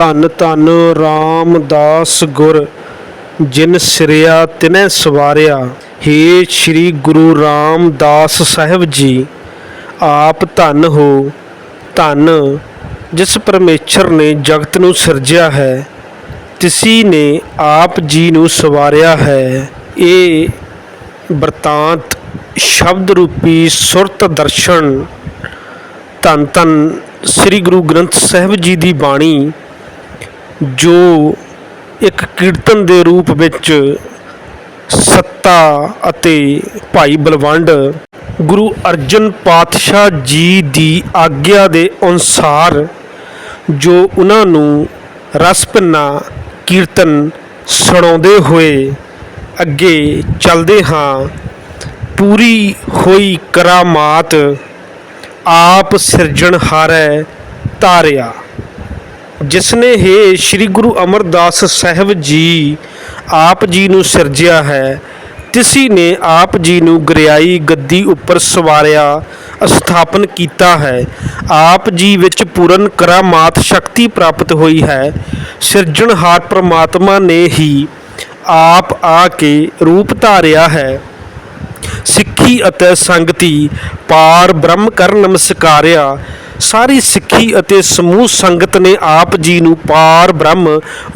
ਧੰਨ ਧੰਨ ਰਾਮਦਾਸ ਗੁਰ, ਜਿਨ ਸਿਰਿਆ ਤਿਨੈ ਸਵਾਰਿਆ। ਹੇ ਸ੍ਰੀ ਗੁਰੂ ਰਾਮਦਾਸ ਸਾਹਿਬ ਜੀ, ਆਪ ਧੰਨ ਹੋ। ਧੰਨ, ਜਿਸ ਪਰਮੇਸ਼ਰ ਨੇ ਜਗਤ ਨੂੰ ਸਿਰਜਿਆ ਹੈ, ਤਿਸੀ ਨੇ ਆਪ ਜੀ ਨੂੰ ਸਵਾਰਿਆ ਹੈ। ਇਹ ਵਰਤਾਂਤ ਸ਼ਬਦ ਰੂਪੀ ਸੁਰਤ ਦਰਸ਼ਨ। ਧੰਨ ਧੰਨ ਸ੍ਰੀ ਗੁਰੂ ਗ੍ਰੰਥ ਸਾਹਿਬ ਜੀ ਦੀ ਬਾਣੀ। ਜੋ ਇੱਕ ਕੀਰਤਨ ਦੇ ਰੂਪ ਵਿੱਚ ਸੱਤਾ ਅਤੇ ਭਾਈ ਬਲਵੰਡ ਗੁਰੂ ਅਰਜਨ ਪਾਤਸ਼ਾਹ ਜੀ ਦੀ ਆਗਿਆ ਦੇ ਅਨੁਸਾਰ ਜੋ ਉਹਨਾਂ ਨੂੰ ਰਸ ਭਿੰਨਾ ਕੀਰਤਨ ਸੁਣਾਉਂਦੇ ਹੋਏ ਅੱਗੇ ਚੱਲਦੇ ਹਾਂ, ਪੂਰੀ ਹੋਈ ਕਰਾਮਾਤ ਆਪ ਸਿਰਜਣਹਾਰੈ ਤਾਰਿਆ। ਜਿਸ ਨੇ ਹੈ ਸ੍ਰੀ ਗੁਰੂ ਅਮਰਦਾਸ ਸਾਹਿਬ ਜੀ ਆਪ ਜੀ ਨੂੰ ਸਿਰਜਿਆ ਹੈ, ਤਿਸੀ ਨੇ ਆਪ ਜੀ ਨੂੰ ਗਰਿਆਈ ਗੱਦੀ ਉੱਪਰ ਸਵਾਰਿਆ ਸਥਾਪਨ ਕੀਤਾ ਹੈ। ਆਪ ਜੀ ਵਿੱਚ ਪੂਰਨ ਕਰਾਮਾਤ ਸ਼ਕਤੀ ਪ੍ਰਾਪਤ ਹੋਈ ਹੈ। ਸਿਰਜਣਹਾਰ ਪ੍ਰਮਾਤਮਾ ਨੇ ਹੀ ਆਪ ਆ ਕੇ ਰੂਪ ਧਾਰਿਆ ਹੈ। ਸਿੱਖੀ ਅਤੇ ਸੰਗਤੀ ਪਾਰ ਬ੍ਰਹਮ ਕਰ ਨਮਸਕਾਰਿਆ। ਸਾਰੀ ਸਿੱਖੀ ਅਤੇ ਸਮੂਹ ਸੰਗਤ ਨੇ ਆਪ ਜੀ ਨੂੰ ਪਾਰ ਬ੍ਰਹਮ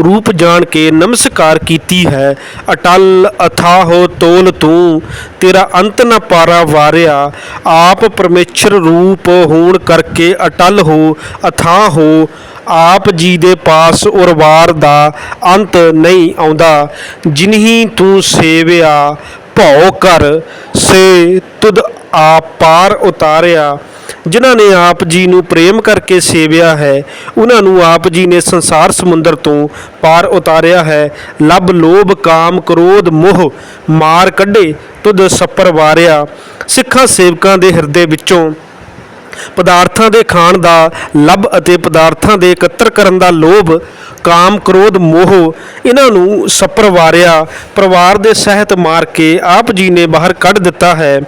ਰੂਪ ਜਾਣ ਕੇ ਨਮਸਕਾਰ ਕੀਤੀ ਹੈ। ਅਟਲ, ਅਥਾਹੋ, ਤੋਲ ਤੂੰ, ਤੇਰਾ ਅੰਤ ਨਾ ਪਾਰਾ ਵਾਰਿਆ। ਆਪ ਪਰਮੇਸ਼ਰ ਰੂਪ ਹੋਣ ਕਰਕੇ ਅਟਲ ਹੋ, ਅਥਾਹ ਹੋ। ਆਪ ਜੀ ਦੇ ਪਾਸ ਉਰਵਾਰ ਦਾ ਅੰਤ ਨਹੀਂ ਆਉਂਦਾ। ਜਿਨਹੀ ਤੂੰ ਸੇਵਿਆ, ਭਉ ਕਰ। ਸੇ ਤੁਧ ਆਪ ਪਾਰ ਉਤਾਰਿਆ। ਜਿਨ੍ਹਾਂ ਨੇ ਆਪ ਜੀ ਨੂੰ ਪ੍ਰੇਮ ਕਰਕੇ ਸੇਵਿਆ ਹੈ, ਉਹਨਾਂ ਨੂੰ ਆਪ ਜੀ ਨੇ ਸੰਸਾਰ ਸਮੁੰਦਰ ਤੋਂ ਪਾਰ ਉਤਾਰਿਆ ਹੈ। ਲਬ ਲੋਭ, ਕਾਮ, ਕ੍ਰੋਧ, ਮੋਹ ਮਾਰ ਕੱਢੇ, ਤੁਧ ਸੱਪਰ ਵਾਰਿਆ। ਸਿੱਖਾਂ ਸੇਵਕਾਂ ਦੇ ਹਿਰਦੇ ਵਿੱਚੋਂ ਪਦਾਰਥਾਂ ਦੇ ਖਾਣ ਦਾ ਲੱਭ ਅਤੇ ਪਦਾਰਥਾਂ ਦੇ ਇਕੱਤਰ ਕਰਨ ਦਾ ਲੋਭ, ਕਾਮ, ਕ੍ਰੋਧ, ਮੋਹ ਇਹਨਾਂ ਨੂੰ ਸਪਰਵਾਰਿਆ। ਪਰਿਵਾਰ ਦੇ ਸਹਿਤ ਮਾਰ ਕੇ ਆਪ ਜੀ ਨੇ ਬਾਹਰ ਕੱਢ ਦਿੱਤਾ ਹੈ।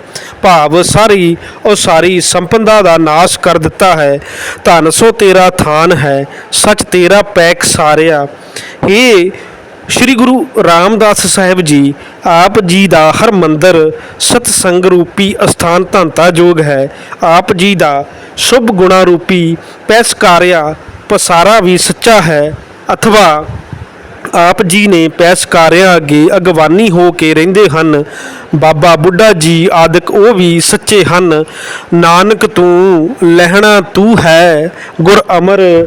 ਭਾਵ ਸਾਰੀ ਉਹ ਸਾਰੀ ਸੰਪਦਾ ਦਾ ਨਾਸ਼ ਕਰ ਦਿੱਤਾ ਹੈ। ਧਨ ਸੋ ਤੇਰਾ ਥਾਨ ਹੈ, ਸੱਚ ਤੇਰਾ ਪੈਕ ਸਾਰਿਆ। ਇਹ ਸ਼੍ਰੀ ਗੁਰੂ ਰਾਮਦਾਸ ਸਾਹਿਬ ਜੀ ਆਪ ਜੀ ਦਾ ਹਰ ਮੰਦਰ ਸਤਸੰਗ ਰੂਪੀ ਅਸਥਾਨ ਧੰਤਾ ਜੋਗ ਹੈ। ਆਪ ਜੀ ਦਾ ਸ਼ੁਭ ਗੁਣਾ ਰੂਪੀ ਪੈਸਕਾਰਿਆ ਪਸਾਰਾ ਵੀ ਸੱਚਾ ਹੈ। ਅਥਵਾ ਆਪ ਜੀ ਨੇ ਪੈਸਕਾਰਿਆਂ ਅੱਗੇ ਅਗਵਾਨੀ ਹੋ ਕੇ ਰਹਿੰਦੇ ਹਨ। ਬਾਬਾ ਬੁੱਢਾ ਜੀ ਆਦਿਕ ਉਹ ਵੀ ਸੱਚੇ ਹਨ। ਨਾਨਕ ਤੂੰ ਲਹਿਣਾ ਤੂੰ ਹੈ। ਗੁਰ ਅਮਰ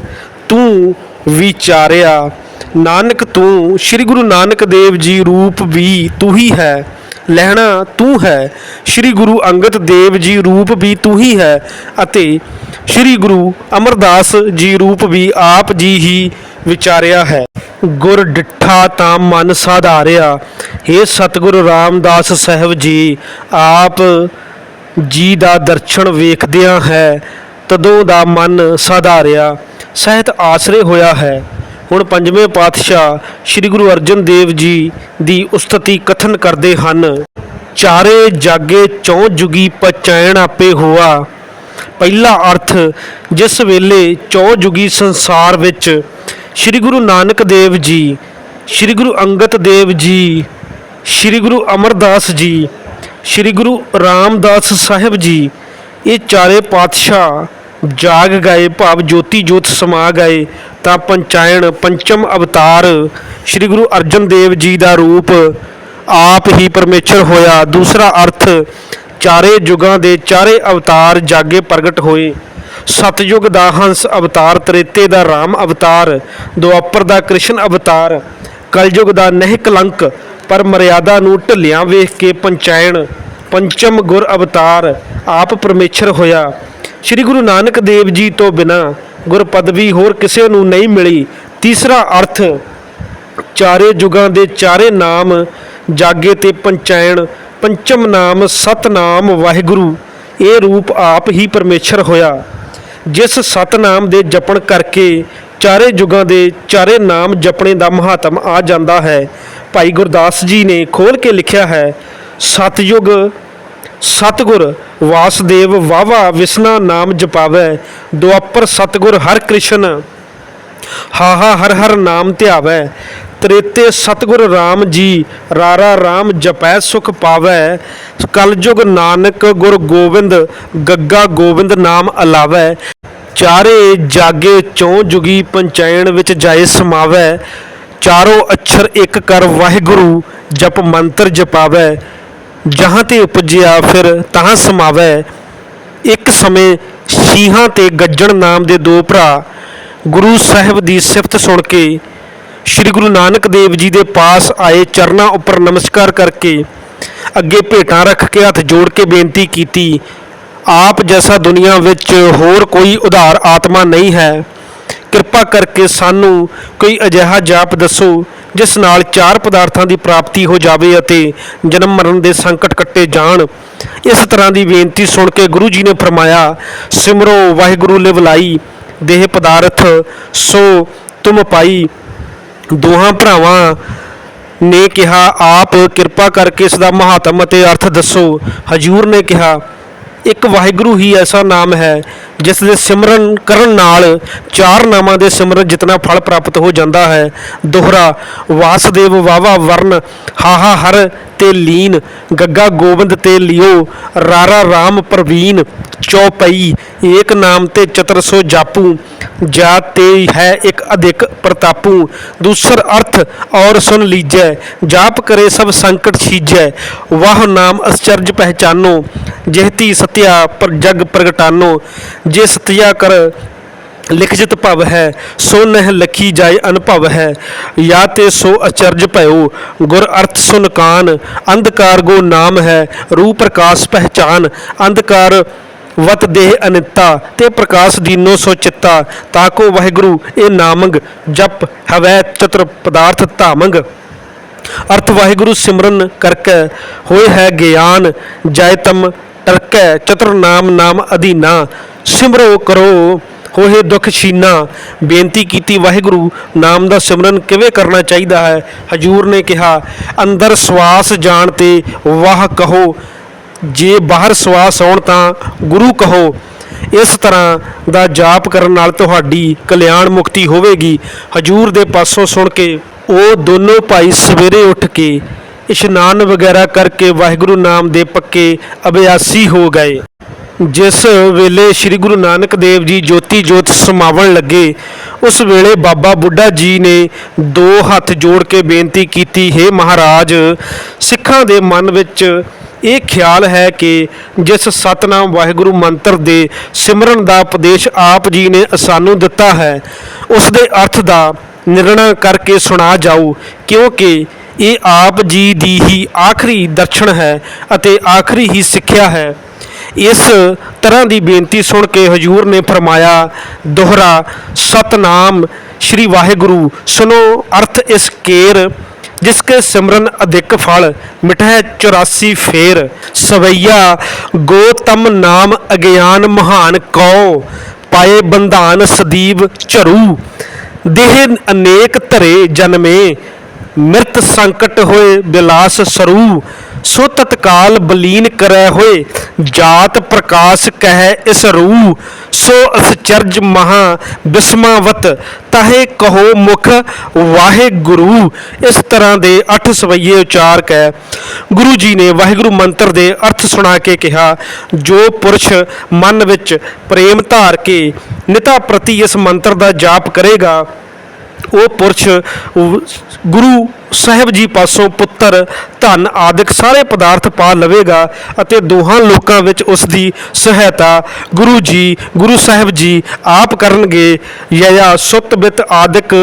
ਤੂੰ ਵਿਚਾਰਿਆ ਨਾਨਕ ਤੂੰ, ਸ੍ਰੀ ਗੁਰੂ ਨਾਨਕ ਦੇਵ ਜੀ ਰੂਪ ਵੀ ਤੂੰ ਹੀ ਹੈ, ਲਹਿਣਾ ਤੂੰ ਹੈ, ਸ੍ਰੀ ਗੁਰੂ ਅੰਗਦ ਦੇਵ ਜੀ ਰੂਪ ਵੀ ਤੂੰ ਹੀ ਹੈ ਅਤੇ ਸ੍ਰੀ ਗੁਰੂ ਅਮਰਦਾਸ ਜੀ ਰੂਪ ਵੀ ਆਪ ਜੀ ਹੀ ਵਿਚਾਰਿਆ ਹੈ। ਗੁਰ ਡਿੱਠਾ ਤਾਂ ਮਨ ਸਾਧਾਰਿਆ हे ਸਤਿਗੁਰੂ ਰਾਮਦਾਸ ਸਾਹਿਬ ਜੀ, ਆਪ ਜੀ ਦਾ ਦਰਸ਼ਨ ਵੇਖਦਿਆਂ ਹੈ, ਤਦੋਂ ਦਾ ਮਨ ਸਾਧਾਰਿਆ, ਸਹਿਤ ਆਸਰੇ ਹੋਇਆ ਹੈ। ਹੁਣ ਪੰਜਵੇਂ ਪਾਤਸ਼ਾਹ ਸ੍ਰੀ ਗੁਰੂ ਅਰਜਨ ਦੇਵ ਜੀ ਦੀ ਉਸਤਤੀ ਕਥਨ ਕਰਦੇ ਹਨ, ਚਾਰੇ ਜਾਗੇ ਚੌ ਜੁਗੀ ਪਚੈਣ ਆਪੇ ਹੋਆ। ਪਹਿਲਾ ਅਰਥ, ਜਿਸ ਵੇਲੇ ਚੌ ਜੁਗੀ ਸੰਸਾਰ ਵਿੱਚ ਸ੍ਰੀ ਗੁਰੂ ਨਾਨਕ ਦੇਵ ਜੀ, ਸ੍ਰੀ ਗੁਰੂ ਅੰਗਦ ਦੇਵ ਜੀ, ਸ੍ਰੀ ਗੁਰੂ ਅਮਰਦਾਸ ਜੀ, ਸ੍ਰੀ ਗੁਰੂ ਰਾਮਦਾਸ ਸਾਹਿਬ ਜੀ, ਇਹ ਚਾਰੇ ਪਾਤਸ਼ਾਹ ਜਾਗ ਗਏ, ਭਾਵ ਜੋਤੀ ਜੋਤ ਸਮਾ ਗਏ, ਤਾਂ ਪੰਚਾਇਣ ਪੰਚਮ ਅਵਤਾਰ ਸ੍ਰੀ ਗੁਰੂ ਅਰਜਨ ਦੇਵ ਜੀ ਦਾ ਰੂਪ ਆਪ ਹੀ ਪਰਮੇਸ਼ਰ ਹੋਇਆ। ਦੂਸਰਾ ਅਰਥ, ਚਾਰੇ ਯੁਗਾਂ ਦੇ ਚਾਰੇ ਅਵਤਾਰ ਜਾਗੇ ਪ੍ਰਗਟ ਹੋਏ। ਸਤਯੁਗ ਦਾ ਹੰਸ ਅਵਤਾਰ, ਤ੍ਰੇਤੇ ਦਾ ਰਾਮ ਅਵਤਾਰ, ਦੁਆਪਰ ਦਾ ਕ੍ਰਿਸ਼ਨ ਅਵਤਾਰ, ਕਲਯੁਗ ਦਾ ਨਹਿ ਕਲੰਕ, ਪਰ ਮਰਿਆਦਾ ਨੂੰ ਢੱਲਿਆਂ ਵੇਖ ਕੇ ਪੰਚਾਇਣ ਪੰਚਮ ਗੁਰ ਅਵਤਾਰ ਆਪ ਪਰਮੇਸ਼ਰ ਹੋਇਆ। ਸ੍ਰੀ ਗੁਰੂ ਨਾਨਕ ਦੇਵ ਜੀ ਤੋਂ ਬਿਨਾ ਗੁਰ ਪਦਵੀ ਹੋਰ ਕਿਸੇ ਨੂੰ ਨਹੀਂ ਮਿਲੀ। ਤੀਸਰਾ ਅਰਥ, ਚਾਰੇ ਯੁਗਾਂ ਦੇ ਚਾਰੇ ਨਾਮ, ਜਾਗੇ ਤੇ ਪੰਚਾਇਣ, ਪੰਚਮ ਨਾਮ, ਸਤਨਾਮ, ਵਾਹਿਗੁਰੂ, ਇਹ ਰੂਪ ਆਪ ਹੀ ਪਰਮੇਸ਼ਰ ਹੋਇਆ। ਜਿਸ ਸਤਨਾਮ ਦੇ ਜਪਣ ਕਰਕੇ ਚਾਰੇ ਯੁਗਾਂ ਦੇ ਚਾਰੇ ਨਾਮ ਜਪਣੇ ਦਾ ਮਹਾਤਮ ਆ ਜਾਂਦਾ ਹੈ। ਭਾਈ ਗੁਰਦਾਸ ਜੀ ਨੇ ਖੋਲ ਕੇ ਲਿਖਿਆ ਹੈ, ਸਤਯੁਗ ਸਤਗੁਰ, ਵਾਸਦੇਵ ਵਾਵਾ ਵਿਸਨਾ ਨਾਮ ਜਪਾਵੈ, ਦੁਆਪਰ ਸਤਗੁਰ ਹਰ ਕ੍ਰਿਸ਼ਨ। ਹਾਹਾ ਹਰ ਹਰ ਨਾਮ ਧਿਆਵੈ, ਤ੍ਰੇਤੇ ਸਤਿਗੁਰ RAM ਜੀ, ਰਾਰਾ RAM ਜਪੈ ਸੁਖ ਪਾਵੈ। ਕਲਯੁਗ ਨਾਨਕ ਗੁਰ ਗੋਬਿੰਦ, ਗੱਗਾ ਗੋਬਿੰਦ ਨਾਮ ਅਲਾਵੈ। ਚਾਰੇ ਜਾਗੇ ਚੌ ਜੁਗੀ ਪੰਚਾਇਣ ਵਿੱਚ ਜਾਏ ਸਮਾਵੈ। ਚਾਰੋਂ ਅੱਛਰ ਇੱਕ ਕਰ ਵਾਹਿਗੁਰੂ, ਜਪ ਮੰਤਰ ਜਪਾਵੈ। ਜਹਾਂ ਤੇ ਉਪਜਿਆ ਫਿਰ ਤਹਾਂ ਸਮਾਵੈ। ਇੱਕ ਸਮੇਂ ਸ਼ੀਹਾਂ ਤੇ ਗੱਜਣ ਨਾਮ ਦੇ ਦੋ ਭਰਾ ਗੁਰੂ ਸਾਹਿਬ ਦੀ ਸਿਫਤ ਸੁਣ ਕੇ ਸ੍ਰੀ ਗੁਰੂ ਨਾਨਕ ਦੇਵ ਜੀ ਦੇ ਪਾਸ ਆਏ ਚਰਨਾਂ ਉੱਪਰ ਨਮਸਕਾਰ ਕਰਕੇ ਅੱਗੇ ਭੇਟਾਂ ਰੱਖ ਕੇ ਹੱਥ ਜੋੜ ਕੇ ਬੇਨਤੀ ਕੀਤੀ, ਆਪ ਜੈਸਾ ਦੁਨੀਆ ਵਿੱਚ ਹੋਰ ਕੋਈ ਉਧਾਰ ਆਤਮਾ ਨਹੀਂ ਹੈ, ਕਿਰਪਾ ਕਰਕੇ ਸਾਨੂੰ ਕੋਈ ਅਜਿਹਾ ਜਾਪ ਦੱਸੋ ਜਿਸ ਨਾਲ ਚਾਰ ਪਦਾਰਥਾਂ ਦੀ ਪ੍ਰਾਪਤੀ ਹੋ ਜਾਵੇ ਅਤੇ ਜਨਮ ਮਰਨ ਦੇ ਸੰਕਟ ਕੱਟੇ ਜਾਣ। ਇਸ ਤਰ੍ਹਾਂ ਦੀ ਬੇਨਤੀ ਸੁਣ ਕੇ ਗੁਰੂ ਜੀ ਨੇ ਫਰਮਾਇਆ, ਸਿਮਰੋ, ਵਾਹਿਗੁਰੂ ਲਿਵਲਾਈ ਦੇਹ ਪਦਾਰਥ, ਸੋ ਤੁਮ ਪਾਈ। ਦੋਹਾਂ ਭਰਾਵਾਂ ਨੇ ਕਿਹਾ, ਆਪ ਕਿਰਪਾ ਕਰਕੇ ਇਸ ਦਾ ਮਹਾਤਮ ਅਤੇ ਅਰਥ ਦੱਸੋ। ਹਜੂਰ ਨੇ ਕਿਹਾ, ਇੱਕ ਵਾਹਿਗੁਰੂ ਹੀ ਐਸਾ ਨਾਮ ਹੈ ਜਿਸ ਦੇ ਸਿਮਰਨ ਕਰਨ ਨਾਲ ਚਾਰ ਨਾਮਾਂ ਦੇ ਸਿਮਰਨ ਜਿਤਨਾ ਫਲ ਪ੍ਰਾਪਤ ਹੋ ਜਾਂਦਾ ਹੈ। ਦੋਹਰਾ, ਵਾਸਦੇਵ ਵਾਵਾ ਵਰਨ, ਹਾਹਾ ਹਰ ਤੇ ਲੀਨ, ਗੱਗਾ ਗੋਬਿੰਦ ਤੇ ਲਿਓ, ਰਾਰਾ RAM ਪ੍ਰਵੀਨ, ਚੌਪਈ, ਏਕ ਨਾਮ ਤੇ ਚਤਰ ਜਾਪੂ, ਜਾ ਤੇ ਹੈ ਇੱਕ ਅਧਿਕ ਪ੍ਰਤਾਪੂ, ਦੂਸਰ ਅਰਥ ਔਰ ਸੁਨ ਲੀਜੈ, ਜਾਪ ਕਰੇ ਸਭ ਸੰਕਟ ਛੀਜੈ, ਵਾਹ ਨਾਮ ਅਸਚਰਜ ਪਹਿਚਾਨੋ ਜਿਹਤੀ ਸਤਿਆ ਪਰ ਜਗ ਪ੍ਰਗਟਾਨੋ ਜੇ ਸਤਿਆ ਕਰ ਲਿਖਜਿਤ ਭਵ ਹੈ, ਸੋ ਨਹਿ ਲਖੀ ਜਾਇ ਅਨੁਭਵ ਹੈ। ਯਾ ਤੇ ਸੋ ਅਚਰਜ ਭਇਓ, ਗੁਰ ਅਰਥ ਸੁਨ ਕਾਨ, ਅੰਧਕਾਰ ਗੋ ਨਾਮ ਹੈ ਰੂਪ ਪ੍ਰਕਾਸ਼ ਪਹਿਚਾਨ, ਅੰਧਕਾਰ ਵਤ ਦੇਹ ਅਨਿਤਾ, ਤੇ ਪ੍ਰਕਾਸ਼ ਦੀਨੋ ਸੋ ਚਿੱਤਾ ਤਾਕੋ ਵਾਹਿਗੁਰੂ ਇਹ ਨਾਮੰਗ, ਜਪ ਹਵੈ ਚਤੁਰ ਪਦਾਰਥ ਧਾਮੰਗ। ਅਰਥ ਵਾਹਿਗੁਰੂ ਸਿਮਰਨ ਕਰਕੇ ਹੋਏ ਹੈ ਗਿਆਨ ਜੈ ਤਮ ਟਰਕੈ ਚਤੁਰ ਨਾਮ ਨਾਮ ਅਧੀਨਾ, ਸਿਮਰੋ ਕਰੋ ਹੋਏ ਦੁਖ ਛੀਨਾ। ਬੇਨਤੀ ਕੀਤੀ ਵਾਹਿਗੁਰੂ, ਨਾਮ ਦਾ ਸਿਮਰਨ ਕਿਵੇਂ ਕਰਨਾ ਚਾਹੀਦਾ ਹੈ? ਹਜੂਰ ਨੇ ਕਿਹਾ, ਅੰਦਰ ਸਵਾਸ ਜਾਣ ਤੇ ਵਾਹ ਕਹੋ। ਜੇ ਬਾਹਰ ਸਵਾਸ ਆਉਣ ਤਾਂ ਗੁਰੂ ਕਹੋ। ਇਸ ਤਰ੍ਹਾਂ ਦਾ ਜਾਪ ਕਰਨ ਨਾਲ ਤੁਹਾਡੀ ਕਲਿਆਣ ਮੁਕਤੀ ਹੋਵੇਗੀ। ਹਜੂਰ ਦੇ ਪਾਸੋਂ ਸੁਣ ਕੇ ਉਹ ਦੋਨੋਂ ਭਾਈ ਸਵੇਰੇ ਉੱਠ ਕੇ ਇਸ਼ਨਾਨ ਵਗੈਰਾ ਕਰਕੇ ਵਾਹਿਗੁਰੂ ਨਾਮ ਦੇ ਪੱਕੇ ਅਭਿਆਸੀ ਹੋ ਗਏ। ਜਿਸ ਵੇਲੇ ਸ੍ਰੀ ਗੁਰੂ ਨਾਨਕ ਦੇਵ ਜੀ ਜੋਤੀ ਜੋਤ ਸਮਾਵਣ ਲੱਗੇ, ਉਸ ਵੇਲੇ ਬਾਬਾ ਬੁੱਢਾ ਜੀ ਨੇ ਦੋ ਹੱਥ ਜੋੜ ਕੇ ਬੇਨਤੀ ਕੀਤੀ, ਹੈ ਮਹਾਰਾਜ, ਸਿੱਖਾਂ ਦੇ ਮਨ ਵਿੱਚ ਇਹ ਖਿਆਲ ਹੈ ਕਿ ਜਿਸ ਸਤਨਾਮ ਵਾਹਿਗੁਰੂ ਮੰਤਰ ਦੇ ਸਿਮਰਨ ਦਾ ਉਪਦੇਸ਼ ਆਪ ਜੀ ਨੇ ਸਾਨੂੰ ਦਿੱਤਾ ਹੈ, ਉਸ ਦੇ ਅਰਥ ਦਾ ਨਿਰਣਾ ਕਰਕੇ ਸੁਣਾ ਜਾਓ ਕਿਉਂਕਿ ਇਹ ਆਪ ਜੀ ਦੀ ਹੀ ਆਖਰੀ ਦਰਸ਼ਨ ਹੈ ਅਤੇ ਆਖਰੀ ਹੀ ਸਿੱਖਿਆ ਹੈ। ਇਸ ਤਰ੍ਹਾਂ ਦੀ ਬੇਨਤੀ ਸੁਣ ਕੇ ਹਜੂਰ ਨੇ ਫਰਮਾਇਆ, ਦੋਹਰਾ, ਸਤਨਾਮ, ਸ੍ਰੀ ਵਾਹਿਗੁਰੂ ਸੁਨੋ ਅਰਥ ਇਸ ਕੇਰ, ਜਿਸ ਕੇ ਸਿਮਰਨ ਅਧਿਕ ਫਲ, ਮਿਟਹਿ 84 ਫੇਰ, ਸਵਈਆ, ਗੋਤਮ ਨਾਮ ਅਗਿਆਨ ਮਹਾਨ ਕਉ, ਪਾਏ ਬੰਧਾਨ ਸਦੀਵ ਝਰੂ, ਦੇਹ ਅਨੇਕ ਧਰੇ ਜਨਮੇ ਮਿਰਤ ਸੰਕਟ ਹੋਏ, ਬਿਲਾਸ ਸਰੂ ਸੋ ਤਤਕਾਲ ਬਲੀਨ ਕਰੈ ਹੋਏ, ਜਾਤ ਪ੍ਰਕਾਸ਼ ਕਹਿ ਇਸ ਰੂ ਸੋ ਅਸਚਰਜ ਮਹਾ ਬਿਸਮਾਵਤ, ਤਹੇ ਕਹੋ ਮੁਖ ਵਾਹਿਗੁਰੂ, ਇਸ ਤਰ੍ਹਾਂ ਦੇ ਅੱਠ ਸਵਈਏ ਉਚਾਰ ਕੇ ਗੁਰੂ ਜੀ ਨੇ ਵਾਹਿਗੁਰੂ ਮੰਤਰ ਦੇ ਅਰਥ ਸੁਣਾ ਕੇ ਕਿਹਾ, ਜੋ ਪੁਰਸ਼ ਮਨ ਵਿੱਚ ਪ੍ਰੇਮ ਧਾਰ ਕੇ ਨਿਤਾ ਪ੍ਰਤੀ ਇਸ ਮੰਤਰ ਦਾ ਜਾਪ ਕਰੇਗਾ ਉਹ ਪੁਰਸ਼ ਗੁਰੂ ਸਾਹਿਬ ਜੀ ਪਾਸੋਂ ਪੁੱਤਰ, ਧਨ ਆਦਿਕ ਸਾਰੇ ਪਦਾਰਥ ਪਾ ਲਵੇਗਾ ਅਤੇ ਦੋਹਾਂ ਲੋਕਾਂ ਵਿੱਚ ਉਸ ਦੀ ਸਹਾਇਤਾ ਗੁਰੂ ਜੀ, ਗੁਰੂ ਸਾਹਿਬ ਜੀ ਆਪ ਕਰਨਗੇ। ਯਾ ਸੁਤ ਬਿਤ ਆਦਿਕ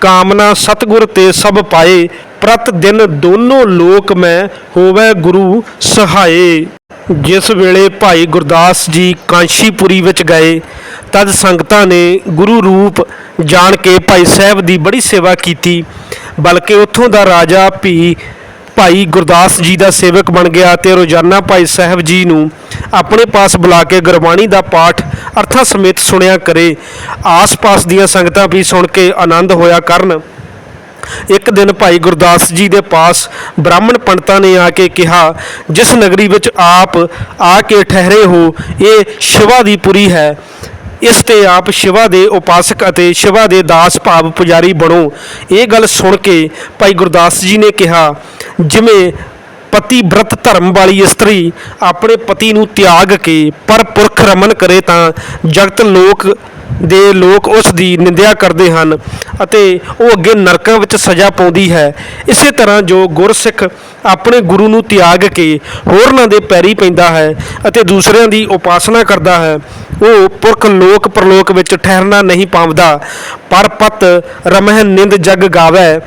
ਕਾਮਨਾ ਸਤਗੁਰ ਤੇ ਸਭ ਪਾਏ, ਪ੍ਰਤ ਦਿਨ ਦੋਨੋਂ ਲੋਕ ਮੈਂ ਹੋਵੇ ਗੁਰੂ ਸਹਾਏ। ਜਿਸ ਵੇਲੇ ਭਾਈ ਗੁਰਦਾਸ ਜੀ ਕਾਂਸ਼ੀਪੁਰੀ ਵਿੱਚ ਗਏ, ਤਦ ਸੰਗਤਾਂ ਨੇ ਗੁਰੂ ਰੂਪ ਜਾਣ ਕੇ ਭਾਈ ਸਾਹਿਬ ਦੀ ਬੜੀ ਸੇਵਾ ਕੀਤੀ, ਬਲਕਿ ਉੱਥੋਂ ਦਾ ਰਾਜਾ ਵੀ ਭਾਈ ਗੁਰਦਾਸ ਜੀ ਦਾ ਸੇਵਕ ਬਣ ਗਿਆ ਤੇ ਰੋਜ਼ਾਨਾ ਭਾਈ ਸਾਹਿਬ ਜੀ ਨੂੰ ਆਪਣੇ ਪਾਸ ਬੁਲਾ ਕੇ ਗੁਰਬਾਣੀ ਦਾ ਪਾਠ ਅਰਥਾਂ ਸਮੇਤ ਸੁਣਿਆ ਕਰੇ। ਆਸ-ਪਾਸ ਦੀਆਂ ਸੰਗਤਾਂ ਵੀ ਸੁਣ ਕੇ ਆਨੰਦ ਹੋਇਆ ਕਰਨ। ਇੱਕ ਦਿਨ ਭਾਈ ਗੁਰਦਾਸ ਜੀ ਦੇ ਪਾਸ ਬ੍ਰਾਹਮਣ ਪੰਡਤਾਂ ਨੇ ਆ ਕੇ ਕਿਹਾ, ਜਿਸ ਨਗਰੀ ਵਿੱਚ ਆਪ ਆ ਕੇ ਠਹਿਰੇ ਹੋ, ਇਹ ਸ਼ਿਵਾ ਦੀ ਪੁਰੀ ਹੈ। ਇਸ ਤੇ ਆਪ ਸ਼ਿਵਾ ਦੇ ਉਪਾਸਕ ਅਤੇ ਸ਼ਿਵਾ ਦੇ ਦਾਸ ਭਾਵ ਪੁਜਾਰੀ ਬਣੋ। ਇਹ ਗੱਲ ਸੁਣ ਕੇ ਭਾਈ ਗੁਰਦਾਸ ਜੀ ਨੇ ਕਿਹਾ, ਜਿਵੇਂ ਪਤੀ ਬ੍ਰਤ ਧਰਮ ਵਾਲੀ ਇਸਤਰੀ ਆਪਣੇ ਪਤੀ ਨੂੰ ਤਿਆਗ ਕੇ ਪਰ ਪੁਰਖ ਰਮਨ ਕਰੇ ਤਾਂ ਜਗਤ ਲੋਕ ਦੇ ਲੋਕ ਉਸ ਦੀ ਨਿੰਦਿਆ ਕਰਦੇ ਹਨ ਅਤੇ ਉਹ ਅੱਗੇ ਨਰਕਾਂ ਵਿੱਚ ਸਜ਼ਾ ਪਾਉਂਦੀ ਹੈ। ਇਸੇ ਤਰ੍ਹਾਂ ਜੋ ਗੁਰਸਿੱਖ ਆਪਣੇ ਗੁਰੂ ਨੂੰ ਤਿਆਗ ਕੇ ਹੋਰਨਾਂ ਦੇ ਪੈਰੀ ਪੈਂਦਾ ਹੈ ਅਤੇ ਦੂਸਰਿਆਂ ਦੀ ਉਪਾਸਨਾ ਕਰਦਾ ਹੈ, ਉਹ ਪੁਰਖ ਲੋਕ ਪਰਲੋਕ ਵਿੱਚ ਠਹਿਰਨਾ ਨਹੀਂ ਪਾਉਂਦਾ। ਪਰ ਪਤ ਰਮਹਿ ਨਿੰਦ ਜਗ ਗਾਵੇ,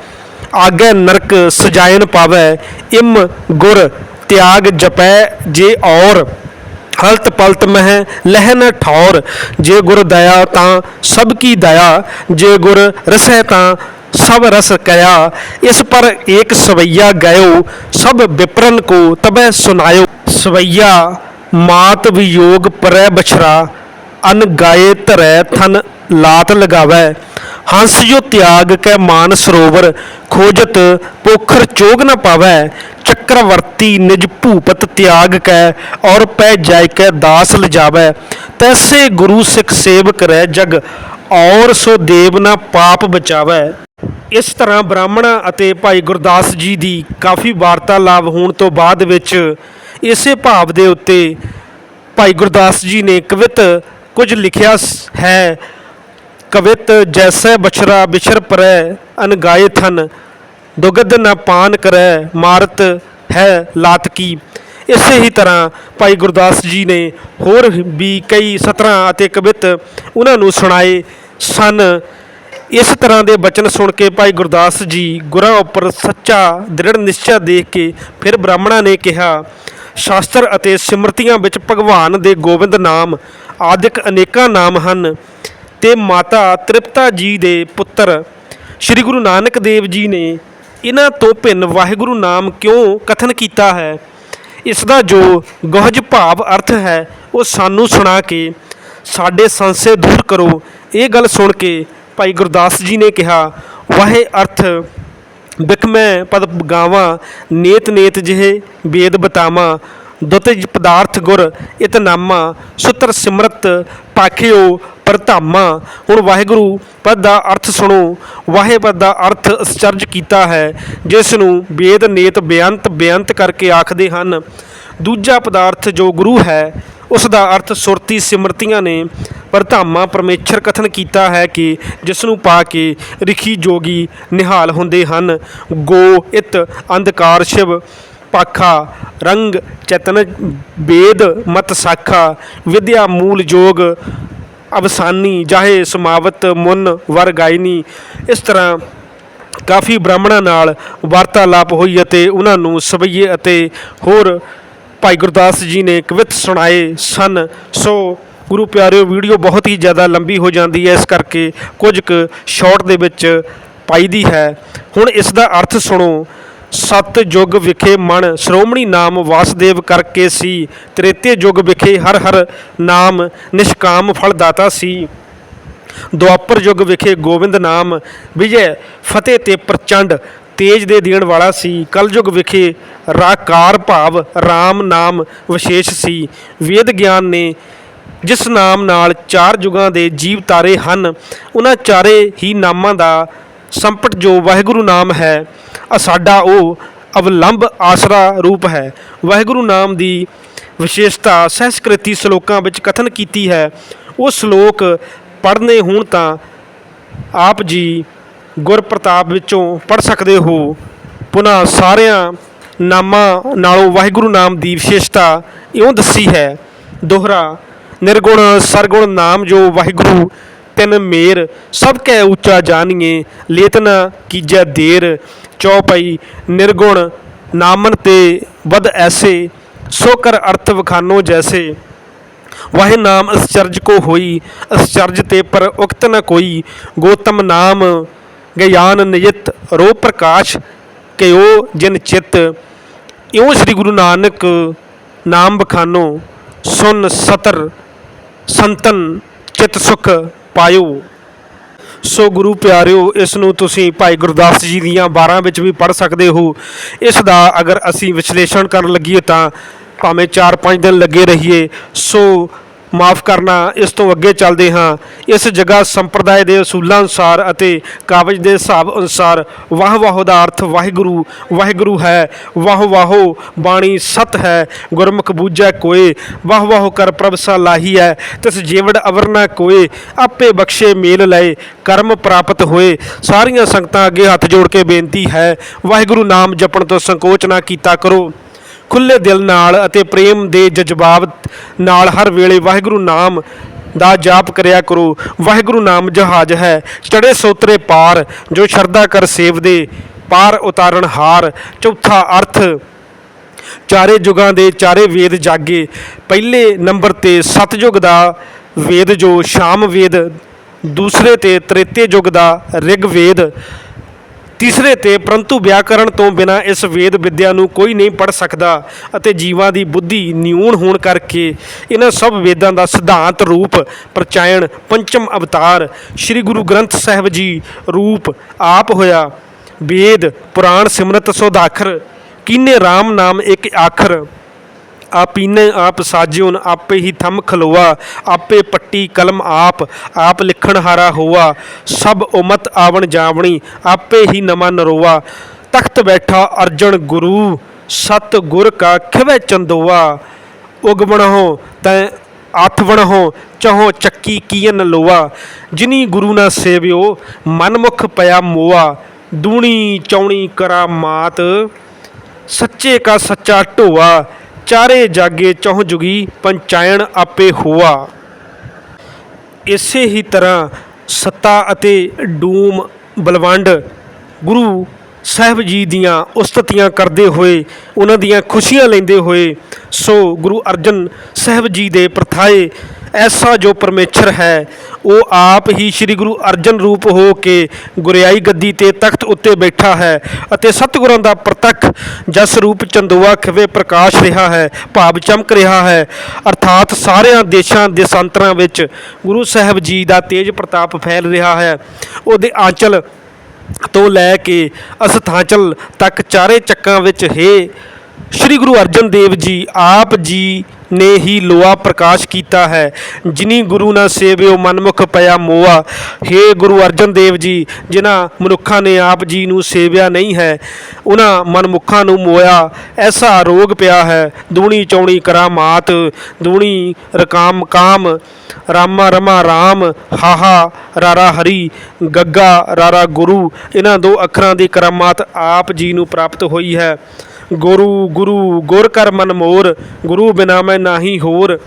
ਆਗੇ ਨਰਕ ਸਜਾਇਨ ਪਾਵੈ, ਇਮ ਗੁਰ ਤਿਆਗ ਜਪੈ ਜੇ ਔਰ। ਹਲਤ ਪਲਤ ਮਹਿ, ਲਹਿ ਨ ਠੌਰ। ਜੇ ਗੁਰ ਦਇਆ ਤਾਂ ਸਭ ਕੀ ਦਇਆ, ਜੇ ਗੁਰ ਰਸੈ ਤਾਂ ਸਭ ਰਸ ਕਇਆ ਇਸ ਪਰ ਏਕ ਸਵਈਆ ਗਇਓ, ਸਭ ਵਿਪਰਨ ਕੋ ਤਬੈ ਸੁਨਾਇਓ। ਸਵਈਆ ਮਾਤ ਵਿਯੋਗ ਪਰੈ ਬਛਰਾ, ਅਨ ਗਾਏ ਧਰੈ ਥਨ ਲਾਤ ਲਗਾਵੈ। ਹੰਸ ਜੋ ਤਿਆਗ ਕੈ ਮਾਨ ਸਰੋਵਰ, ਖੋਜਤ ਪੋਖਰ ਚੋਗ ਨ ਪਾਵੈ, ਚੱਕਰਵਰਤੀ ਨਿਜ ਭੂਪਤ ਤਿਆਗ ਕੈ, ਔਰ ਪੈ ਜਾਇ ਕੈ ਦਾਸ ਲਜਾਵੈ। ਤੈਸੇ ਗੁਰੂ ਸਿੱਖ ਸੇਵਕ ਰਹਿ ਜਗ, ਔਰ ਸੋ ਦੇਵ ਨਾ ਪਾਪ ਬਚਾਵੈ। ਇਸ ਤਰ੍ਹਾਂ ਬ੍ਰਾਹਮਣਾਂ ਅਤੇ ਭਾਈ ਗੁਰਦਾਸ ਜੀ ਦੀ ਕਾਫੀ ਵਾਰਤਾਲਾਪ ਹੋਣ ਤੋਂ ਬਾਅਦ ਵਿੱਚ ਇਸੇ ਭਾਵ ਦੇ ਉੱਤੇ ਭਾਈ ਗੁਰਦਾਸ ਜੀ ਨੇ ਕਵਿਤ ਕੁਝ ਲਿਖਿਆ ਹੈ ਕਵਿਤ ਜੈਸੇ ਬਛਰਾ ਬਿਛਰ ਪਰੈ ਅਨਗਾਏ ਥਨ ਦੁਗਧ ਨ ਪਾਨ ਕਰੈ, ਮਾਰਤ ਹੈ ਲਾਤ ਕੀ। ਇਸੇ ਹੀ ਤਰ੍ਹਾਂ ਭਾਈ ਗੁਰਦਾਸ ਜੀ ਨੇ ਹੋਰ ਵੀ ਕਈ ਸਤਰਾਂ ਅਤੇ ਕਵਿਤ ਉਹਨਾਂ ਨੂੰ ਸੁਣਾਏ ਸਨ। ਇਸ ਤਰ੍ਹਾਂ ਦੇ ਬਚਨ ਸੁਣ ਕੇ ਭਾਈ ਗੁਰਦਾਸ ਜੀ ਗੁਰਾਂ ਉੱਪਰ ਸੱਚਾ ਦ੍ਰਿੜ ਨਿਸ਼ਚਾ ਦੇਖ ਕੇ ਫਿਰ ਬ੍ਰਾਹਮਣਾਂ ਨੇ ਕਿਹਾ, ਸ਼ਾਸਤਰ ਅਤੇ ਸਿਮਰਤੀਆਂ ਵਿੱਚ ਭਗਵਾਨ ਦੇ ਗੋਬਿੰਦ ਨਾਮ ਆਦਿਕ ਅਨੇਕਾਂ ਨਾਮ ਹਨ। ਤੇ ਮਾਤਾ ਤ੍ਰਿਪਤਾ ਜੀ ਦੇ ਪੁੱਤਰ ਸ੍ਰੀ ਗੁਰੂ ਨਾਨਕ ਦੇਵ ਜੀ ਨੇ ਇਹਨਾਂ ਤੋਂ ਭਿੰਨ ਵਾਹਿਗੁਰੂ ਨਾਮ ਕਿਉਂ ਕਥਨ ਕੀਤਾ ਹੈ? ਇਸ ਦਾ ਜੋ ਗੁਹਜ ਭਾਵ ਅਰਥ ਹੈ, ਉਹ ਸਾਨੂੰ ਸੁਣਾ ਕੇ ਸਾਡੇ ਸੰਸ਼ੇ ਦੂਰ ਕਰੋ। ਇਹ ਗੱਲ ਸੁਣ ਕੇ ਭਾਈ ਗੁਰਦਾਸ ਜੀ ਨੇ ਕਿਹਾ, ਵਾਹੇ ਅਰਥ ਬਿਕਮੈ ਪਦ ਗਾਵਾਂ ਨੇਤ ਨੇਤ ਜਿਹੇ ਵੇਦ ਬਤਾਵਾਂ ਦੁਤ ਪਦਾਰਥ ਗੁਰ ਇਤਨਾਮਾ, ਸੁਤਰ ਸਿਮਰਤ ਪਾਖਿਓ ਪਰਧਾਮਾ। ਹੁਣ ਵਾਹਿਗੁਰੂ ਪਦ ਦਾ ਅਰਥ ਸੁਣੋ। ਵਾਹੇ ਪਦ ਦਾ ਅਰਥ ਅਸਚਰਜ ਕੀਤਾ ਹੈ, ਜਿਸ ਨੂੰ ਵੇਦ ਨੇਤ ਬੇਅੰਤ ਬੇਅੰਤ ਕਰਕੇ ਆਖਦੇ ਹਨ। ਦੂਜਾ ਪਦਾਰਥ ਜੋ ਗੁਰੂ ਹੈ, ਉਸ ਦਾ ਅਰਥ ਸੁਰਤੀ ਸਿਮਰਤੀਆਂ ਨੇ ਪਰਧਾਮਾ ਪਰਮੇਸ਼ਰ ਕਥਨ ਕੀਤਾ ਹੈ ਕਿ ਜਿਸ ਨੂੰ ਪਾ ਕੇ ਰਿਖੀ ਜੋਗੀ ਨਿਹਾਲ ਹੁੰਦੇ ਹਨ। ਗੋ ਇਤ ਅੰਧਕਾਰ ਸ਼ਿਵ। ਪਾਖਾ, ਰੰਗ, ਚਤਨ ਵੇਦ ਮਤ ਸਾਖਾ, ਵਿਦਿਆ ਮੂਲ ਜੋਗ, ਅਵਸਾਨੀ, ਜਾਹੇ ਸਮਾਵਤ, ਮੁਨ ਵਰ ਗਾਇਨੀ ਇਸ ਤਰ੍ਹਾਂ ਕਾਫੀ ਬ੍ਰਾਹਮਣਾਂ ਨਾਲ ਵਾਰਤਾਲਾਪ ਹੋਈ ਅਤੇ ਉਹਨਾਂ ਨੂੰ ਸਵਈਏ ਅਤੇ ਹੋਰ ਭਾਈ ਗੁਰਦਾਸ ਜੀ ਨੇ ਕਵਿਤ ਸੁਣਾਏ ਸਨ। ਸੋ ਗੁਰੂ ਪਿਆਰਿਓ, ਵੀਡੀਓ ਬਹੁਤ ਹੀ ਜ਼ਿਆਦਾ ਲੰਬੀ ਹੋ ਜਾਂਦੀ ਹੈ। ਇਸ ਕਰਕੇ ਕੁਝ ਕੁ ਸ਼ਾਰਟ ਦੇ ਵਿੱਚ ਪਾਈ ਦੀ ਹੈ। ਹੁਣ ਇਸ ਦਾ ਅਰਥ ਸੁਣੋ। ਸਤ ਯੁਗ ਵਿਖੇ ਮਨ ਸ਼੍ਰੋਮਣੀ ਨਾਮ ਵਾਸਦੇਵ ਕਰਕੇ ਸੀ। ਤ੍ਰੇਤੇ ਯੁਗ ਵਿਖੇ ਹਰ ਹਰ ਨਾਮ ਨਿਸ਼ਕਾਮ ਫਲਦਾਤਾ ਸੀ। ਦੁਆਪਰ ਯੁਗ ਵਿਖੇ ਗੋਬਿੰਦ ਨਾਮ ਵਿਜੈ ਫਤਿਹ ਤੇ ਪ੍ਰਚੰਡ ਤੇਜ ਦੇ ਦੇਣ ਵਾਲਾ ਸੀ। ਕਲਯੁਗ ਵਿਖੇ ਰਾਕਾਰ ਭਾਵ RAM ਨਾਮ ਵਿਸ਼ੇਸ਼ ਸੀ। ਵੇਦ ਗਿਆਨ ਨੇ ਜਿਸ ਨਾਮ ਨਾਲ ਚਾਰ ਯੁਗਾਂ ਦੇ ਜੀਵ ਤਾਰੇ ਹਨ, ਉਹਨਾਂ ਚਾਰੇ ਹੀ ਨਾਮਾਂ ਦਾ ਸੰਪਟ ਜੋ ਵਾਹਿਗੁਰੂ ਨਾਮ ਹੈ ਸਾਡਾ ਉਹ ਅਵਲੰਬ ਆਸਰਾ ਰੂਪ ਹੈ। ਵਾਹਿਗੁਰੂ ਨਾਮ ਦੀ ਵਿਸ਼ੇਸ਼ਤਾ ਸੰਸਕ੍ਰਿਤੀ ਸ਼ਲੋਕਾਂ ਵਿੱਚ ਕਥਨ ਕੀਤੀ ਹੈ। ਉਹ ਸ਼ਲੋਕ ਪੜ੍ਹਨੇ ਹੋਣ ਤਾਂ ਆਪ ਜੀ ਗੁਰ ਪ੍ਰਤਾਪ ਵਿੱਚੋਂ ਪੜ੍ਹ ਸਕਦੇ ਹੋ। ਪੁਨः ਸਾਰਿਆਂ ਨਾਮਾਂ ਨਾਲੋਂ ਵਾਹਿਗੁਰੂ ਨਾਮ ਦੀ ਵਿਸ਼ੇਸ਼ਤਾ ਇਉਂ ਦੱਸੀ ਹੈ, ਦੋਹਰਾ ਨਿਰਗੁਣ ਸਰਗੁਣ ਨਾਮ ਜੋ ਵਾਹਿਗੁਰੂ ਤਿਨ ਮੇਰ ਸਭ ਕੈ ਉੱਚਾ ਜਾਣੀਏ, ਲੇਤਨ ਕੀਜੈ ਦੇਰ। ਚੌਪਈ ਨਿਰਗੁਣ ਨਾਮਨ ਤੇ ਵਦ ਐਸੇ, ਸੋ ਕਰ ਅਰਥ ਵਖਾਨੋ ਜੈਸੇ। ਵਾਹਿ ਨਾਮ ਅਸਚਰਜ ਕੋ ਹੋਈ ਅਸਚਰਜ ਤੇ ਪਰ ਉਕਤ ਨ ਕੋਈ। ਗੋਤਮ ਨਾਮ ਗਿਆਨ ਨਿਯਤ, ਰੋ ਪ੍ਰਕਾਸ਼ ਕਿਓ ਜਿਨ ਚਿਤ। ਇਉਂ ਸ੍ਰੀ ਗੁਰੂ ਨਾਨਕ ਨਾਮ ਬਖਾਨੋ ਸੁਨ ਸਤਰ ਸੰਤਨ ਚਿਤ ਸੁਖ। ਪਾਇਓ। ਸੋ ਗੁਰੂ ਪਿਆਰਿਓ, ਇਸ ਨੂੰ ਤੁਸੀਂ ਭਾਈ ਗੁਰਦਾਸ ਜੀ ਦੀਆਂ 12 ਵਿੱਚ ਵੀ ਪੜ੍ਹ ਸਕਦੇ ਹੋ। ਇਸ ਦਾ ਅਗਰ ਅਸੀਂ ਵਿਸ਼ਲੇਸ਼ਣ ਕਰਨ ਲੱਗੀਏ ਤਾਂ ਭਾਵੇਂ 4-5 ਦਿਨ ਲੱਗੇ ਰਹੀਏ। ਸੋ ਮਾਫ ਕਰਨਾ, ਇਸ ਤੋਂ ਅੱਗੇ ਚੱਲਦੇ ਹਾਂ। ਇਸ ਜਗ੍ਹਾ ਸੰਪਰਦਾਇ ਦੇ ਅਸੂਲਾਂ ਅਨੁਸਾਰ ਅਤੇ ਕਾਬਜ ਦੇ ਹਿਸਾਬ ਅਨੁਸਾਰ ਵਾਹ ਵਾਹ ਦਾ ਅਰਥ ਵਾਹਿਗੁਰੂ ਵਾਹਿਗੁਰੂ ਹੈ, ਵਾਹ ਵਾਹੋ ਬਾਣੀ ਸਤ ਹੈ, ਗੁਰਮੁਖ ਬੂਝੈ ਕੋਏ, ਵਾਹ ਵਾਹ ਕਰ ਪ੍ਰਭ ਸਾ ਲਾਹੀ ਹੈ, ਤਿਸ ਜੀਵੜ ਅਵਰਨਾ ਕੋਏ, ਆਪੇ ਬਖਸ਼ੇ ਮੇਲ ਲਏ, ਕਰਮ ਪ੍ਰਾਪਤ ਹੋਏ। ਸਾਰੀਆਂ ਸੰਗਤਾਂ ਅੱਗੇ ਹੱਥ ਜੋੜ ਕੇ ਬੇਨਤੀ ਹੈ, ਵਾਹਿਗੁਰੂ ਨਾਮ ਜਪਣ ਤੋਂ ਸੰਕੋਚ ਨਾ ਕੀਤਾ ਕਰੋ। ਖੁੱਲੇ ਦਿਲ ਨਾਲ ਅਤੇ ਪ੍ਰੇਮ ਦੇ ਜਜ਼ਬਾਤ ਨਾਲ ਹਰ ਵੇਲੇ ਵਾਹਿਗੁਰੂ ਨਾਮ ਦਾ ਜਾਪ ਕਰਿਆ ਕਰੋ। ਵਾਹਿਗੁਰੂ ਨਾਮ ਜਹਾਜ਼ ਹੈ। ਚੜੇ ਸੋਤਰੇ ਪਾਰ, ਜੋ ਸ਼ਰਧਾ ਕਰ ਸੇਵ ਦੇ ਪਾਰ ਉਤਾਰਨ ਹਾਰ। ਚੌਥਾ ਅਰਥ, ਚਾਰੇ ਯੁਗਾਂ ਦੇ ਚਾਰੇ ਵੇਦ ਜਾਗੇ। ਪਹਿਲੇ ਨੰਬਰ ਤੇ ਸਤਯੁਗ ਦਾ ਵੇਦ, ਜੋ ਸ਼ਾਮ ਵੇਦ, ਦੂਸਰੇ ਤੇ ਤ੍ਰੇਤੇ ਯੁਗ ਦਾ ਰਿਗ ਵੇਦ ਤੀਸਰੇ ਤੇ ਪਰੰਤੂ ਵਿਆਕਰਣ ਤੋਂ ਬਿਨਾ ਇਸ ਵੇਦ ਵਿਦਿਆ ਨੂੰ ਕੋਈ ਨਹੀਂ ਪੜ ਸਕਦਾ ਅਤੇ ਜੀਵਾਂ ਦੀ ਬੁੱਧੀ ਨਿਊਨ ਹੋਣ ਕਰਕੇ ਇਹਨਾਂ ਸਭ ਵੇਦਾਂ ਦਾ ਸਿਧਾਂਤ ਰੂਪ, ਪ੍ਰਚਾਇਣ, ਪੰਚਮ ਅਵਤਾਰ, ਸ੍ਰੀ ਗੁਰੂ ਗ੍ਰੰਥ ਸਾਹਿਬ ਜੀ ਰੂਪ ਆਪ ਹੋਇਆ। ਵੇਦ, ਪੁਰਾਣ ਸਿਮਰਤ ਸੋਧਾਖਰ ਕੀਨੇ RAM ਨਾਮ ਇੱਕ ਆਖਰ। ਆਪੀਨੇ ਆਪ ਸਾਜਿਉਨ, ਆਪੇ ਹੀ ਥੰਮ ਖਲੋਆ, ਆਪੇ ਪੱਟੀ ਕਲਮ ਆਪ ਆਪ ਲਿਖਣ ਹਾਰਾ ਹੋਆ। ਸਭ ਉਮਤ ਆਵਣ ਜਾਵਣੀ, ਆਪੇ ਹੀ ਨਮਾ ਨਰੋਆ। ਤਖਤ ਬੈਠਾ ਅਰਜਨ ਗੁਰੂ, ਸਤ ਗੁਰ ਕਾ ਖਿਵੈ ਚੰਦੋਆ। ਉਗਵਣਹੁ ਤੈ ਆਠਵਣਹੁ ਚਹੋ ਚੱਕੀ ਕੀਨ ਲੋਆ। ਜਿਨੀ ਗੁਰੂ ਨਾ ਸੇਵਿਓ, ਮਨਮੁਖ ਪਿਆ ਮੋਆ। ਦੂਣੀ ਚੌਣੀ ਕਰਾ ਮਾਤ, ਸੱਚੇ ਕਾ ਸੱਚਾ ਢੋਆ। ਚਾਰੇ ਜਾਗੇ ਚੌਹ ਜੁਗੀ ਪੰਚਾਇਣ ਆਪੇ ਹੋਆ। ਇਸੇ ਹੀ ਤਰ੍ਹਾਂ ਸੱਤਾ ਅਤੇ ਡੂਮ ਬਲਵੰਡ ਗੁਰੂ ਸਾਹਿਬ ਜੀ ਦੀਆਂ ਉਸਤਤੀਆਂ ਕਰਦੇ ਹੋਏ, ਉਹਨਾਂ ਦੀਆਂ ਖੁਸ਼ੀਆਂ ਲੈਂਦੇ ਹੋਏ, ਸੋ ਗੁਰੂ ਅਰਜਨ ਸਾਹਿਬ ਜੀ ਦੇ ਪ੍ਰਥਾਏ ਐਸਾ ਜੋ ਪਰਮੇਸ਼ਰ ਹੈ, ਉਹ ਆਪ ਹੀ ਸ੍ਰੀ ਗੁਰੂ ਅਰਜਨ ਰੂਪ ਹੋ ਕੇ ਗੁਰਿਆਈ ਗੱਦੀ ਤੇ ਤਖਤ ਉੱਤੇ ਬੈਠਾ ਹੈ ਅਤੇ ਸਤਿਗੁਰਾਂ ਦਾ ਪ੍ਰਤੱਖ ਜਸ ਰੂਪ ਚੰਦੋਆ ਖਿਵੇ ਪ੍ਰਕਾਸ਼ ਰਿਹਾ ਹੈ, ਭਾਵ ਚਮਕ ਰਿਹਾ ਹੈ। ਅਰਥਾਤ ਸਾਰਿਆਂ ਦੇਸ਼ਾਂ ਦੇ ਦੇਸ਼ਾਂਤਰਾਂ ਵਿੱਚ ਗੁਰੂ ਸਾਹਿਬ ਜੀ ਦਾ ਤੇਜ ਪ੍ਰਤਾਪ ਫੈਲ ਰਿਹਾ ਹੈ। ਉਹਦੇ ਆਂਚਲ ਤੋਂ ਲੈ ਕੇ ਅਸਥਾਂਚਲ ਤੱਕ ਚਾਰੇ ਚੱਕਾਂ ਵਿੱਚ ਹੈ ਸ੍ਰੀ ਗੁਰੂ ਅਰਜਨ ਦੇਵ ਜੀ, ਆਪ ਜੀ ਨੇ ਹੀ ਲੋਆ ਪ੍ਰਕਾਸ਼ ਕੀਤਾ ਹੈ। ਜਿਨੀ ਗੁਰੂ ਨਾ ਸੇਵਿਓ ਮਨਮੁਖ ਪਿਆ ਮੋਆ। ਹੇ ਗੁਰੂ ਅਰਜਨ ਦੇਵ ਜੀ, ਜਿਨ੍ਹਾਂ ਮਨੁੱਖਾਂ ਨੇ ਆਪ ਜੀ ਨੂੰ ਸੇਵਿਆ ਨਹੀਂ ਹੈ ਉਹਨਾਂ ਮਨਮੁੱਖਾਂ ਨੂੰ ਮੋਇਆ। ਐਸਾ ਰੋਗ ਪਿਆ ਹੈ। ਦੂਣੀ ਚੌਣੀ ਕਰਾਮਾਤ, ਦੂਣੀ ਰਕਾਮ ਕਾਮ, ਰਾਮਾ ਰਮਾ ਰਾਮ, ਹਾਹਾ ਰਾਰਾ ਹਰੀ, ਗੱਗਾ ਰਾਰਾ ਗੁਰੂ। ਇਹਨਾਂ ਦੋ ਅੱਖਰਾਂ ਦੀ ਕਰਾਮਾਤ ਆਪ ਜੀ ਨੂੰ ਪ੍ਰਾਪਤ ਹੋਈ ਹੈ। ਗੁਰੂ ਗੁਰੂ ਗੁਰ ਕਰ ਮਨ ਮੋਰ ਗੁਰੂ ਬਿਨਾ ਮੈਂ ਨਾਹੀ ਹੋਰ।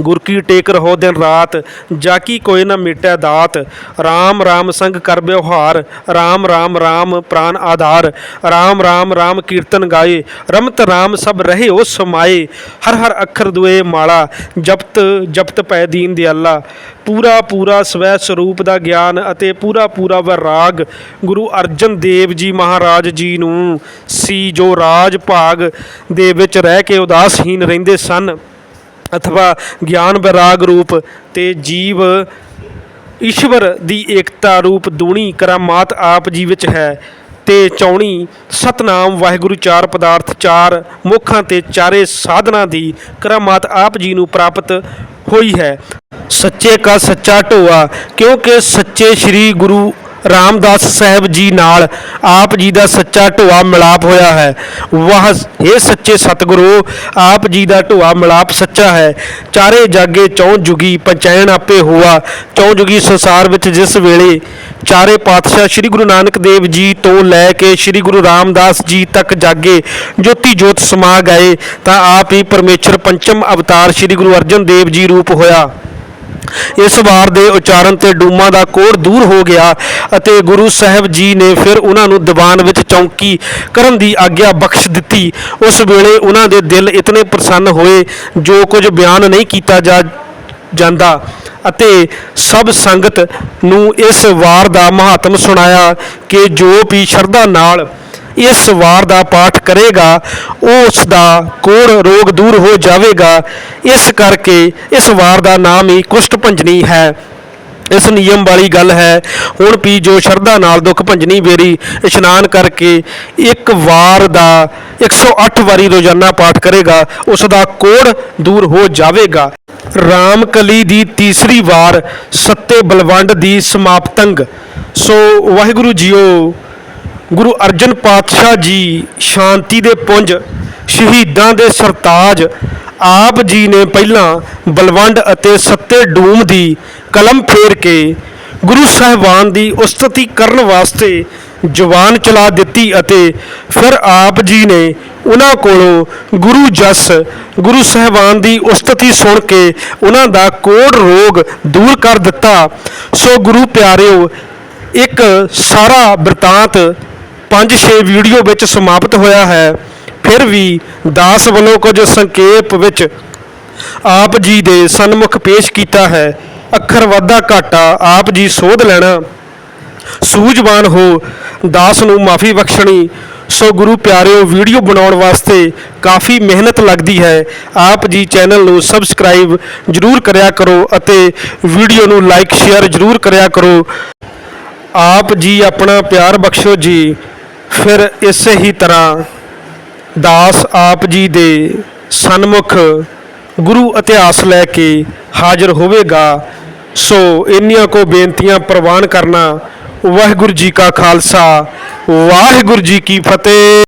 ਗੁਰ ਕੀ ਟੇਕ ਰਹੋ ਦਿਨ ਰਾਤ, ਜਾ ਕੀ ਕੋਈ ਨਾ ਮਿਟੈ ਦਾਤ। RAM RAM ਸੰਗ ਕਰ ਬਿਵਹਾਰ RAM RAM RAM ਪ੍ਰਾਨ ਆਧਾਰ। RAM RAM RAM ਕੀਰਤਨ ਗਾਏ, ਰਮਤ RAM ਸਭ ਰਹੇ ਉਹ ਸਮਾਏ। ਹਰ ਹਰ ਅੱਖਰ ਦੁਏ ਮਾਲਾ, ਜਪਤ ਜਪਤ ਪੈ ਦੀਨ ਦਿਆਲਾ। ਪੂਰਾ ਪੂਰਾ ਸਵੈ ਸਰੂਪ ਦਾ ਗਿਆਨ ਅਤੇ ਪੂਰਾ ਪੂਰਾ ਵਿਰਾਗ ਗੁਰੂ ਅਰਜਨ ਦੇਵ ਜੀ ਮਹਾਰਾਜ ਜੀ ਨੂੰ ਸੀ ਜੋ ਰਾਜ ਭਾਗ ਦੇ ਵਿੱਚ ਰਹਿ ਕੇ ਉਦਾਸਹੀਨ ਰਹਿੰਦੇ ਸਨ। ਅਥਵਾ ਗਿਆਨ ਵਿਰਾਗ ਰੂਪ ਤੇ ਜੀਵ ਈਸ਼ਵਰ ਦੀ ਏਕਤਾ ਰੂਪ ਦੂਣੀ ਕਰਾਮਾਤ ਆਪ ਜੀ ਵਿੱਚ ਹੈ ਤੇ ਚੌਣੀ ਸਤਨਾਮ ਵਾਹਿਗੁਰੂ ਚਾਰ ਪਦਾਰਥ ਚਾਰ ਮੁੱਖਾਂ ਤੇ ਚਾਰੇ ਸਾਧਨਾ ਦੀ ਕਰਾਮਾਤ ਆਪ ਜੀ ਨੂੰ ਪ੍ਰਾਪਤ ਹੋਈ ਹੈ। ਸੱਚੇ ਕਾ ਸੱਚਾ ਢੋਆ, ਕਿਉਂਕਿ ਸੱਚੇ ਸ੍ਰੀ ਗੁਰੂ ਰਾਮਦਾਸ ਸਾਹਿਬ ਜੀ ਨਾਲ ਆਪ ਜੀ ਦਾ ਸੱਚਾ ਢੋਆ ਮਿਲਾਪ ਹੋਇਆ ਹੈ। ਵਾਹ ਇਹ ਸੱਚੇ ਸਤਿਗੁਰੂ, ਆਪ ਜੀ ਦਾ ਢੋਆ ਮਿਲਾਪ ਸੱਚਾ ਹੈ। ਚਾਰੇ ਜਾਗੇ ਚੌਂ ਜੁਗੀ ਪੰਚੈਣ ਆਪੇ ਹੋਆ। ਚੌਂ ਜੁਗੀ ਸੰਸਾਰ ਵਿੱਚ ਜਿਸ ਵੇਲੇ ਚਾਰੇ ਪਾਤਸ਼ਾਹ ਸ੍ਰੀ ਗੁਰੂ ਨਾਨਕ ਦੇਵ ਜੀ ਤੋਂ ਲੈ ਕੇ ਸ੍ਰੀ ਗੁਰੂ ਰਾਮਦਾਸ ਜੀ ਤੱਕ ਜਾਗੇ, ਜੋਤੀ ਜੋਤ ਸਮਾ ਗਏ, ਤਾਂ ਆਪ ਹੀ ਪਰਮੇਸ਼ਰ ਪੰਚਮ ਅਵਤਾਰ ਸ੍ਰੀ ਗੁਰੂ ਅਰਜਨ ਦੇਵ ਜੀ ਰੂਪ ਹੋਇਆ। ਇਸ ਵਾਰ ਦੇ ਉਚਾਰਨ ਤੇ ਡੂਮਾ ਦਾ ਕੋੜ ਦੂਰ ਹੋ ਗਿਆ ਅਤੇ ਗੁਰੂ ਸਾਹਿਬ ਜੀ ਨੇ ਫਿਰ ਉਹਨਾਂ ਨੂੰ ਦੀਵਾਨ ਵਿੱਚ ਚੌਂਕੀ ਕਰਨ ਦੀ ਆਗਿਆ ਬਖਸ਼ ਦਿੱਤੀ। ਉਸ ਵੇਲੇ ਉਹਨਾਂ ਦੇ ਦਿਲ ਇਤਨੇ ਪ੍ਰਸੰਨ ਹੋਏ ਜੋ ਕੁਝ ਬਿਆਨ ਨਹੀਂ ਕੀਤਾ ਜਾ ਜਾਂਦਾ ਅਤੇ ਸਭ ਸੰਗਤ ਨੂੰ ਇਸ ਵਾਰ ਦਾ ਮਹਾਤਮ ਸੁਣਾਇਆ ਕਿ ਜੋ ਵੀ ਸ਼ਰਧਾ ਨਾਲ ਇਸ ਵਾਰ ਦਾ ਪਾਠ ਕਰੇਗਾ, ਉਸ ਦਾ ਕੋੜ ਰੋਗ ਦੂਰ ਹੋ ਜਾਵੇਗਾ। ਇਸ ਕਰਕੇ ਇਸ ਵਾਰ ਦਾ ਨਾਮ ਹੀ ਕੁਸ਼ਟ ਭੰਜਨੀ ਹੈ। ਇਸ ਨਿਯਮ ਵਾਲੀ ਗੱਲ ਹੈ, ਹੁਣ ਵੀ ਜੋ ਸ਼ਰਧਾ ਨਾਲ ਦੁੱਖ ਭੰਜਨੀ ਵੇਰੀ ਇਸ਼ਨਾਨ ਕਰਕੇ ਇੱਕ ਵਾਰ ਦਾ 108 ਵਾਰੀ ਰੋਜ਼ਾਨਾ ਪਾਠ ਕਰੇਗਾ, ਉਸ ਦਾ ਕੋੜ ਦੂਰ ਹੋ ਜਾਵੇਗਾ। ਰਾਮਕਲੀ ਦੀ ਤੀਸਰੀ ਵਾਰ ਸੱਤੇ ਬਲਵੰਡ ਦੀ ਸਮਾਪਤੰਗ ਸੋ ਵਾਹਿਗੁਰੂ ਜੀਓ ਗੁਰੂ ਅਰਜਨ ਪਾਤਸ਼ਾਹ ਜੀ ਸ਼ਾਂਤੀ ਦੇ ਪੁੰਜ, ਸ਼ਹੀਦਾਂ ਦੇ ਸਰਤਾਜ, ਆਪ ਜੀ ਨੇ ਪਹਿਲਾਂ ਬਲਵੰਡ ਅਤੇ ਸੱਤੇ ਡੂਮ ਦੀ ਕਲਮ ਫੇਰ ਕੇ ਗੁਰੂ ਸਾਹਿਬਾਨ ਦੀ ਉਸਤਤੀ ਕਰਨ ਵਾਸਤੇ ਜਵਾਨ ਚਲਾ ਦਿੱਤੀ ਅਤੇ ਫਿਰ ਆਪ ਜੀ ਨੇ ਉਹਨਾਂ ਕੋਲੋਂ ਗੁਰੂ ਜਸ, ਗੁਰੂ ਸਾਹਿਬਾਨ ਦੀ ਉਸਤਤੀ ਸੁਣ ਕੇ ਉਹਨਾਂ ਦਾ ਕੋੜ ਰੋਗ ਦੂਰ ਕਰ ਦਿੱਤਾ। ਸੋ ਗੁਰੂ ਪਿਆਰਿਓ, ਇੱਕ ਸਾਰਾ ਬਰਤਾਂਤ 5-6 ਵੀਡੀਓ ਵਿੱਚ ਸਮਾਪਤ ਹੋਇਆ ਹੈ। ਫਿਰ ਵੀ ਦਾਸ ਵੱਲੋਂ ਕੁਝ ਸੰਖੇਪ ਵਿੱਚ ਆਪ ਜੀ ਦੇ ਸਨਮੁਖ ਪੇਸ਼ ਕੀਤਾ ਹੈ। ਅੱਖਰ ਵਾਧਾ ਘਾਟਾ, ਆਪ ਜੀ ਸੋਧ ਲੈਣਾ। ਸੂਝਵਾਨ ਹੋ, ਦਾਸ ਨੂੰ ਮਾਫੀ ਬਖਸ਼ਣੀ। ਸੋ ਗੁਰੂ ਪਿਆਰਿਓ, ਵੀਡੀਓ ਬਣਾਉਣ ਵਾਸਤੇ ਕਾਫੀ ਮਿਹਨਤ ਲੱਗਦੀ ਹੈ। ਆਪ ਜੀ ਚੈਨਲ ਨੂੰ ਸਬਸਕ੍ਰਾਈਬ ਜਰੂਰ ਕਰਿਆ ਕਰੋ ਅਤੇ ਵੀਡੀਓ ਨੂੰ ਲਾਈਕ, ਸ਼ੇਅਰ ਜਰੂਰ ਕਰਿਆ ਕਰੋ। ਆਪ ਜੀ ਆਪਣਾ ਪਿਆਰ ਬਖਸ਼ੋ ਜੀ। ਫਿਰ ਇਸੇ ਹੀ ਤਰ੍ਹਾਂ ਦਾਸ ਆਪ ਜੀ ਦੇ ਸਨਮੁਖ ਗੁਰੂ ਇਤਿਹਾਸ ਲੈ ਕੇ ਹਾਜ਼ਰ ਹੋਵੇਗਾ, ਸੋ ਇੰਨੀਆਂ ਕੋ ਬੇਨਤੀਆਂ ਪ੍ਰਵਾਨ ਕਰਨਾ ਵਾਹਿਗੁਰੂ ਜੀ ਕਾ ਖਾਲਸਾ, ਵਾਹਿਗੁਰੂ ਜੀ ਕੀ ਫਤਿਹ।